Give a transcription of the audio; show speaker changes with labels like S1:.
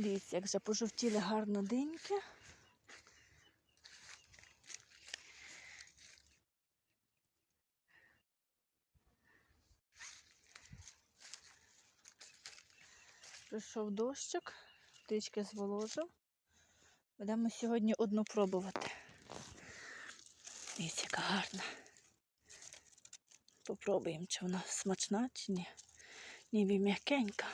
S1: Дивіться, як вже пожовтіли гарно деньки. Прийшов дощик, трішки зволожив. Будемо сьогодні одну пробувати. Дивіться, яка гарна. Попробуємо, чи вона смачна, чи ні. Ніби м'якенька.